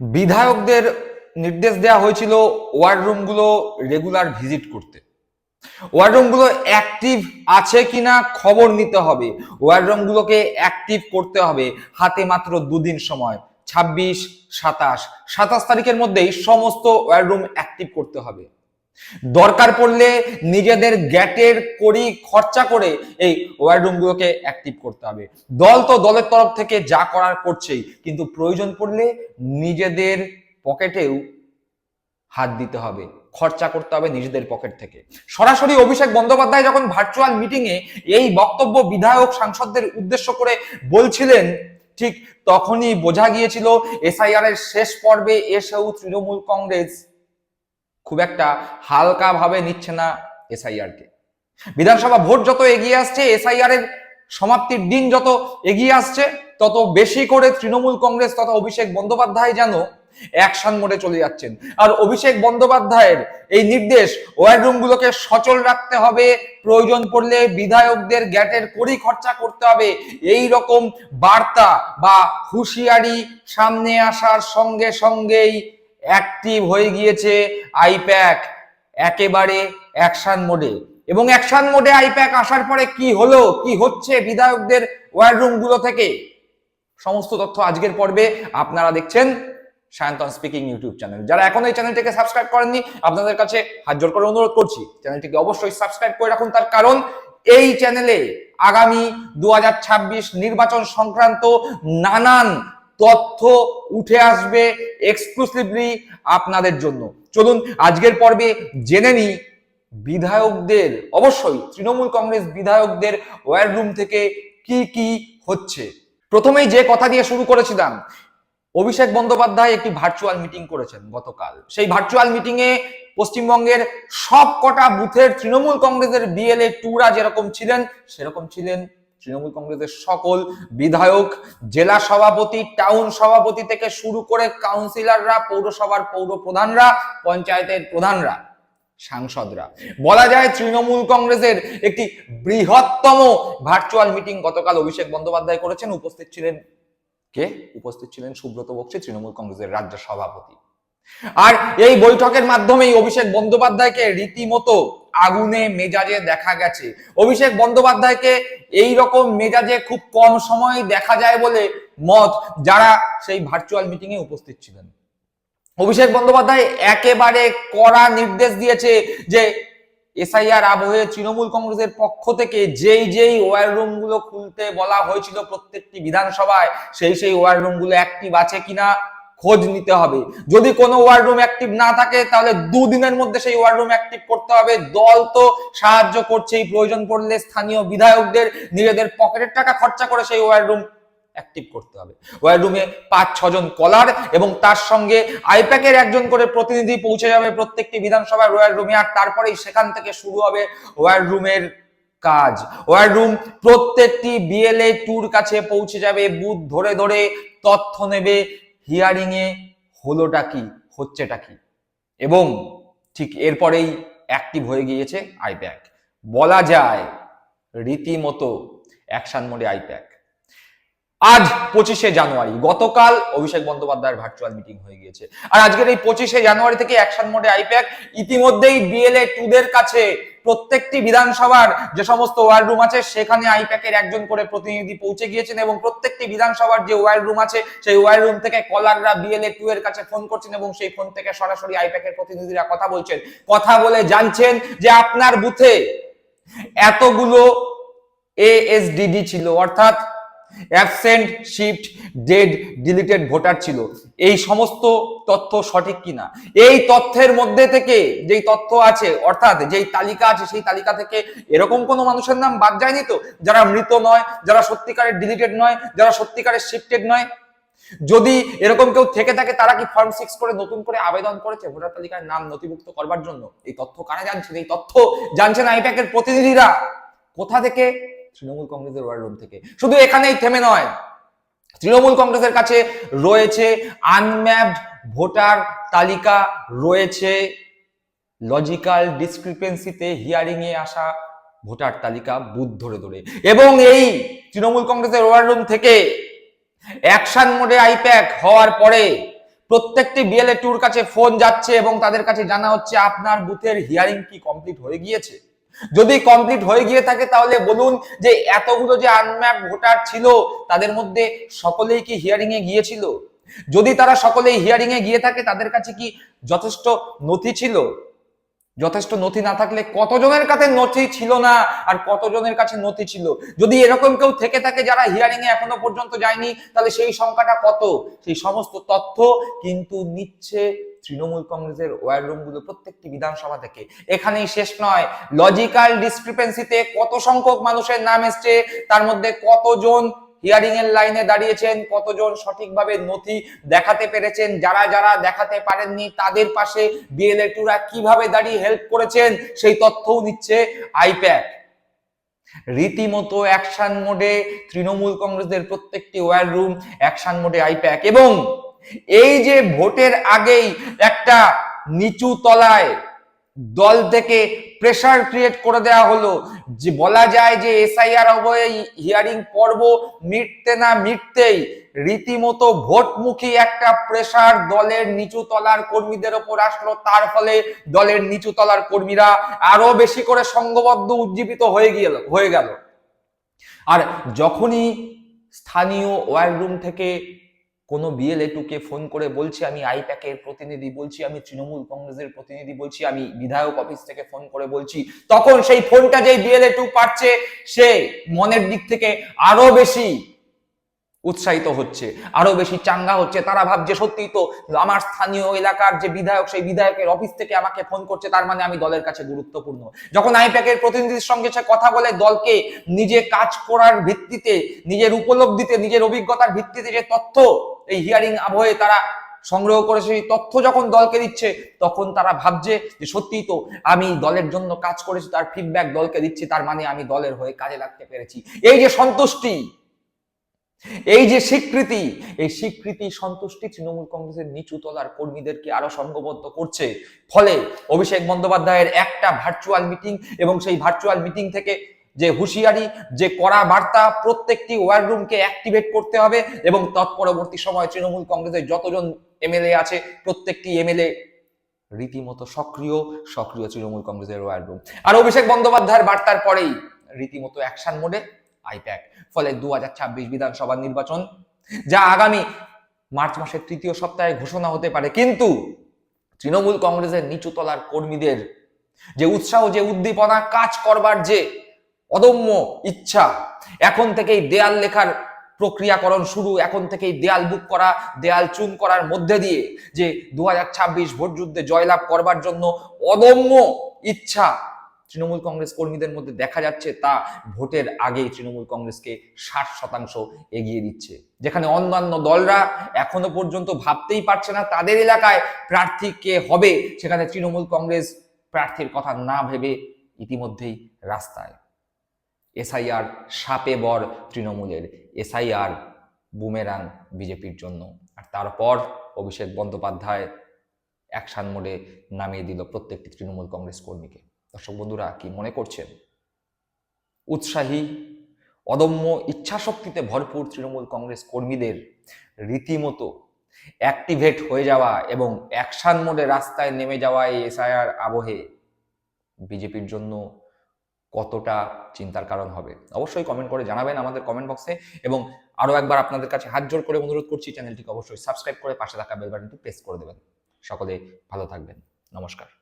বিধায়কদের নির্দেশ দেওয়া হয়েছিল ওয়ার্ড রুমগুলো রেগুলার ভিজিট করতে। ওয়ার্ড রুমগুলো অ্যাক্টিভ আছে কিনা খবর নিতে হবে। ওয়ার্ড রুমগুলোকে অ্যাক্টিভ করতে হবে হাতে মাত্র দুদিন সময়, ছাব্বিশ, সাতাশ। সাতাশ তারিখের মধ্যেই সমস্ত ওয়ার্ড রুম অ্যাক্টিভ করতে হবে। দরকার পড়লে নিজেদের গ্যাটের করি খরচা করে এই ওয়ার্ড রুমগুলোকে অ্যাক্টিভ করতে হবে। দল তো দলের তরফ থেকে যা করার করছেই, কিন্তু প্রয়োজন পড়লে নিজেদের পকেটেও হাত দিতে হবে, খরচা করতে হবে নিজেদের পকেট থেকে। সরাসরি অভিষেক বন্দ্যোপাধ্যায় যখন ভার্চুয়াল মিটিং এ এই বক্তব্য বিধায়ক সাংসদদের উদ্দেশ্য করে বলছিলেন, ঠিক তখনই বোঝা গিয়েছিল এসআইআর এর শেষ পর্বে এসেও তৃণমূল কংগ্রেস খুব একটা হালকা ভাবে নিচ্ছে না এসআইআর কে বিধানসভা ভোট যত এগিয়ে আসছে এসআইআর এর সমাপ্তির দিন যত এগিয়ে আসছে, তত বেশি করে তৃণমূল কংগ্রেস তথা অভিষেক বন্দ্যোপাধ্যায় যেন অ্যাকশন মোডে চলে যাচ্ছেন। আর অভিষেক বন্দ্যোপাধ্যায়ের এই নির্দেশ ওয়ার রুমগুলোকে সচল রাখতে হবে, প্রয়োজন পড়লে বিধায়কদের গ্যাটের কড়ি খরচা করতে হবে। এই রকম বার্তা বা হুঁশিয়ারি সামনে আসার সঙ্গে সঙ্গেই অ্যাক্টিভ হয়ে গিয়েছে আইপ্যাক একেবারে অ্যাকশন মোডে এবং অ্যাকশন মোডে আইপ্যাক আসার পরে কি হলো, কি হচ্ছে বিধায়কদের ওয়ার রুমগুলো থেকে? সমস্ত তথ্য আজকের পর্বে আপনারা দেখছেন সায়ন্তন স্পিকিং ইউটিউব চ্যানেল যারা এখন এই চ্যানেলটিকে সাবস্ক্রাইব করেননি, আপনাদের কাছে হাত জোর করে অনুরোধ করছি চ্যানেলটিকে অবশ্যই সাবস্ক্রাইব করে রাখুন। তার কারণ এই চ্যানেলে আগামী দু হাজার ছাব্বিশ নির্বাচন সংক্রান্ত নানান তথ্য উঠে আসবে এক্সক্লুসিভলি আপনাদের জন্য। চলুন আজকের পর্বে জেনে নিই বিধায়কদের, অবশ্যই তৃণমূল কংগ্রেস বিধায়কদের ওয়ার রুম থেকে কি কি হচ্ছে। প্রথমেই যে কথা দিয়ে শুরু করেছিলাম, অভিষেক বন্দ্যোপাধ্যায় একটি ভার্চুয়াল মিটিং করেছেন গতকাল। সেই ভার্চুয়াল মিটিং এ পশ্চিমবঙ্গের সব কটা বুথের তৃণমূল কংগ্রেসের বিএলএ টুরা যেরকম ছিলেন, সেরকম ছিলেন তৃণমূল কংগ্রেসের সকল বিধায়ক, জেলা সভাপতি টাউন সভাপতি থেকে শুরু করে কাউন্সিলররা পৌরসভার পৌর প্রধানরা পঞ্চায়েতের প্রধানরা, সাংসদরা। বলা যায় তৃণমূল কংগ্রেসের একটি বৃহত্তম ভার্চুয়াল মিটিং গতকাল অভিষেক বন্দ্যোপাধ্যায় করেছেন। উপস্থিত ছিলেন কে? উপস্থিত ছিলেন সুব্রত বক্সি, তৃণমূল কংগ্রেসের রাজ্য সভাপতি। আর এই বৈঠকের মাধ্যমেই অভিষেক বন্দ্যোপাধ্যায়কে রীতিমতো আগুনে মেজাজে দেখা গেছে। অভিষেক বন্দ্যোপাধ্যায়কে এই রকম মেজাজে খুব কম সময় দেখা যায় বলে মত যারা সেই ভার্চুয়াল মিটিং এ উপস্থিত ছিলেন। অভিষেক বন্দ্যোপাধ্যায় একেবারে কড়া নির্দেশ দিয়েছে যে এসআইআর আবহে তৃণমূল কংগ্রেসের পক্ষ থেকে যেই যেই ওয়ার রুমগুলো খুলতে বলা হয়েছিল প্রত্যেকটি বিধানসভায়, সেই সেই ওয়ার রুমগুলো অ্যাক্টিভ আছে কিনা খোঁজ নিতে হবে। যদি কোনো ওয়ার রুম অ্যাক্টিভ না থাকে, তাহলে দুদিনের মধ্যে সেই ওয়ার্ডরুম অ্যাক্টিভ করতে হবে। দল তো সাহায্য করছেই, প্রয়োজন পড়লে স্থানীয় বিধায়কদের, নিজেদের পকেটের টাকা খরচা করে সেই ওয়ার রুম অ্যাক্টিভ করতে হবে। ওয়ার রুমে পাঁচ ছজন কলার এবং তার সঙ্গে আইপ্যাকের একজন করে প্রতিনিধি পৌঁছে যাবে প্রত্যেকটি বিধানসভার ওয়ার রুমে আর তারপরেই সেখান থেকে শুরু হবে ওয়ার রুমের কাজ। ওয়ার রুম প্রত্যেকটি বিএলএ টুর কাছে পৌঁছে যাবে। বুথ ধরে ধরে তথ্য নেবে। হিয়ারিং এ হলোটা কি, হচ্ছেটা কি? এবং ঠিক এরপরেই অ্যাক্টিভ হয়ে গিয়েছে আইপ্যাক বলা যায় রীতিমতো অ্যাকশন মোডে আইপ্যাক আজ পঁচিশে জানুয়ারি, গতকাল অভিষেক বন্দ্যোপাধ্যায়ের ভার্চুয়াল মিটিং হয়ে গিয়েছে। আর আজকের এই পঁচিশে জানুয়ারি থেকে অ্যাকশন মোডে আইপ্যাক ইতিমধ্যেই বিএলএ টুদের কাছে প্রত্যেকটি বিধানসভার যে সমস্ত ওয়ার্ড রুম আছে, সেখানে আইপ্যাকের একজন করে প্রতিনিধি পৌঁছে গিয়েছেন এবং প্রত্যেকটি বিধানসভার যে ওয়ার্ড রুম আছে, সেই ওয়ার্ড রুম থেকে কলাররা বিএলএ টু এর কাছে ফোন করছেন এবং সেই ফোন থেকে সরাসরি আইপ্যাকের প্রতিনিধিরা কথা বলছেন। কথা বলে জানছেন যে আপনার বুথে এতগুলো এএসডিডি ছিল, অর্থাৎ absent, shift, dead, deleted voter ছিল। এই সমস্ত তথ্য সঠিক কিনা? এই তথ্যের মধ্যে থেকে যেই তথ্য আছে, অর্থাৎ যেই তালিকা আছে, সেই তালিকা থেকে এরকম কোনো মানুষের নাম বাদ যায়নি তো? যারা মৃত নয়, যারা সত্যিকারের ডিলিটেড নয়, যারা সত্যিকারের শিফটেড নয়? যদি এরকম কেউ থেকে থাকে, তারা কি ফর্ম সিক্স করে নতুন করে আবেদন করেছে ভোটার তালিকায় নাম নথিভুক্ত করবার জন্য? এই তথ্য কারা জানছেন এই তথ্য জানছেন আইপ্যাকের প্রতিনিধিরা। কোথা থেকে তৃণমূল কংগ্রেসের ওয়ার রুম থেকে। শুধু এখানেই থেমে নয়, তৃণমূল কংগ্রেসের কাছে রয়েছে আনম্যাপড ভোটার তালিকা, রয়েছে লজিক্যাল ডিসক্রিপেন্সিতে হিয়ারিং এ আসা ভোটার তালিকা বুথ ধরে ধরে। এবং এই তৃণমূল কংগ্রেসের ওয়ার রুম থেকে অ্যাকশন মোডে আইপ্যাক হওয়ার পরে প্রত্যেকটি বিএলএ টুর কাছে ফোন যাচ্ছে এবং তাদের কাছে জানা হচ্ছে, আপনার বুথের হিয়ারিং কি কমপ্লিট হয়ে গিয়েছে? যদি কমপ্লিট হয়ে গিয়ে থাকে তাহলে বলুন যে এতগুলো যে আনম্যাপ ভোটার ছিল, তাদের মধ্যে সকলেই কি হিয়ারিং এ গিয়েছিল? যদি তারা সকলেই হিয়ারিং এ গিয়ে থাকে, তাদের কাছে কি যথেষ্ট নথি ছিল? যথেষ্ট নথি না থাকলে কতজনের কাছে নথি ছিল না আর কতজনের কাছে নথি ছিল? যদি এরকম কেউ থেকে থাকে যারা হিয়ারিং এ এখনও পর্যন্ত যায়নি, তাহলে সেই সংখ্যাটা কত? সেই সমস্ত তথ্য কিন্তু নিচ্ছে তৃণমূল কংগ্রেসের ওয়ার রুমগুলো প্রত্যেকটি বিধানসভা থেকে। এখানেই শেষ নয়। লজিক্যাল ডিসক্রিপেন্সিতে কত সংখ্যক মানুষের নাম এসছে, তার মধ্যে কতজন হিয়ারিং এর লাইনে দাঁড়িয়েছেন, কতজন সঠিকভাবে নথি দেখাতে পেরেছেন, যারা যারা দেখাতে পারেননি, তাদের পাশে বিএলএ টুরা কীভাবে দাঁড়িয়ে হেল্প করেছেন, সেই তথ্যও নিচ্ছে আইপ্যাক। রীতিমতো অ্যাকশন মোডে তৃণমূল কংগ্রেসের প্রত্যেকটি ওয়ার রুম অ্যাকশন মোডে আইপ্যাক এবং এই যে ভোটের আগেই একটা নিচু তলায় দল থেকে প্রেশার ক্রিয়েট করে দেওয়া হলো, যে বলা যায় যে এসআইআর অবয়ে হিয়ারিং পর্ব মিটতে না মিটতেই রীতিমতো ভোটমুখী একটা প্রেসার দলের নিচু তলার কর্মীদের ওপর আসলো। তার ফলে দলের নিচু তলার কর্মীরা আরও বেশি করে সংঘবদ্ধ উজ্জীবিত হয়ে গেল হয়ে গেল। আর যখনই স্থানীয় ওয়ার রুম থেকে কোনো বিএলএ টুকে ফোন করে বলছি, আমি আইপ্যাকের প্রতিনিধি বলছি, আমি তৃণমূল কংগ্রেসের প্রতিনিধি বলছি, আমি বিধায়ক অফিস থেকে ফোন করে বলছি, তখন সেই ফোনটা যেই বিএলএ টু পাচ্ছে, সে মনের দিক থেকে আরও বেশি উৎসাহিত হচ্ছে, আরও বেশি চাঙ্গা হচ্ছে। তারা ভাবছে সত্যি তো আমার স্থানীয় এলাকার যে বিধায়ক, সেই বিধায়কের অফিস থেকে আমাকে ফোন করছে, তার মানে আমি দলের কাছে গুরুত্বপূর্ণ। যখন আইপ্যাকের প্রতিনিধির সঙ্গে সে কথা বলে, দলকে নিজে কাজ করার ভিত্তিতে, নিজের উপলব্ধিতে, নিজের অভিজ্ঞতার ভিত্তিতে যে তথ্য, এই হিয়ারিং আবহে তারা সংগ্রহ করে, সেই তথ্য যখন দলকে দিচ্ছে, তখন তারা ভাবছে যে, সত্যিই তো আমি দলের জন্য কাজ করেছি, তার ফিডব্যাক দলকে দিচ্ছি, তার মানে আমি দলের হয়ে কাজে লাগতে পেরেছি। এই যে সন্তুষ্টি এই যে স্বীকৃতি, এই স্বীকৃতি সন্তুষ্টি তৃণমূল কংগ্রেসের নিচু তলার কর্মীদেরকে আরও সংঘবদ্ধ করছে। ফলে অভিষেক বন্দ্যোপাধ্যায়ের একটা ভার্চুয়াল মিটিং এবং সেই ভার্চুয়াল মিটিং থেকে যে হুঁশিয়ারি, যে কড়া বার্তা, প্রত্যেকটি ওয়ার রুমকে অ্যাক্টিভেট করতে হবে এবং তৎপরবর্তী সময় তৃণমূল কংগ্রেসের যতজন এমএলএ আছে, প্রত্যেকটি এমএলএ রীতিমতো সক্রিয় সক্রিয় তৃণমূল কংগ্রেসের ওয়ার রুম আর অভিষেক বন্দ্যোপাধ্যায়ের বার্তার পরেই রীতিমতো অ্যাকশন মোডে আইপ্যাক। ফলে দু হাজার ছাব্বিশ বিধানসভা নির্বাচন, যা আগামী মার্চ মাসের তৃতীয় সপ্তাহে ঘোষণা হতে পারে, কিন্তু তৃণমূল কংগ্রেসের নিচু তলার কর্মীদের যে উৎসাহ, যে উদ্দীপনা, কাজ করবার যে অদম্য ইচ্ছা, এখন থেকেই দেয়াল লেখার প্রক্রিয়াকরণ শুরু, এখন থেকেই দেয়াল বুক করা, দেয়াল চুন করার মধ্যে দিয়ে যে দু হাজার ছাব্বিশ ভোট যুদ্ধে জয়লাভ করবার জন্য অদম্য ইচ্ছা তৃণমূল কংগ্রেস কর্মীদের মধ্যে দেখা যাচ্ছে তা ভোটের আগেই তৃণমূল কংগ্রেসকে ষাট শতাংশ এগিয়ে দিচ্ছে। যেখানে অন্যান্য দলরা এখনও পর্যন্ত ভাবতেই পারছে না তাদের এলাকায় প্রার্থী কে হবে, সেখানে তৃণমূল কংগ্রেস প্রার্থীর কথা না ভেবে ইতিমধ্যেই রাস্তায়। এসআইআর সাপে বর তৃণমূলের, এসআইআর বুমেরাং বিজেপির জন্য। আর তারপর অভিষেক বন্দ্যোপাধ্যায় অ্যাকশন মোডে নামিয়ে দিল প্রত্যেকটি তৃণমূল কংগ্রেস কর্মীকে। দর্শক বন্ধুরা, কি মনে করছেন? উৎসাহী, অদম্য ইচ্ছাশক্তিতে ভরপুর তৃণমূল কংগ্রেস কর্মীদের রীতিমতো অ্যাক্টিভেট হয়ে যাওয়া এবং অ্যাকশন মোডে রাস্তায় নেমে যাওয়া এই এসআইআর আবহে বিজেপির জন্য কতটা চিন্তার কারণ হবে? অবশ্যই কমেন্ট করে জানাবেন আমাদের কমেন্ট বক্সে এবং আরও একবার আপনাদের কাছে হাত জোর করে অনুরোধ করছি চ্যানেলটিকে অবশ্যই সাবস্ক্রাইব করে পাশে থাকা বেল বাটনটি প্রেস করে দেবেন। সকলে ভালো থাকবেন। নমস্কার।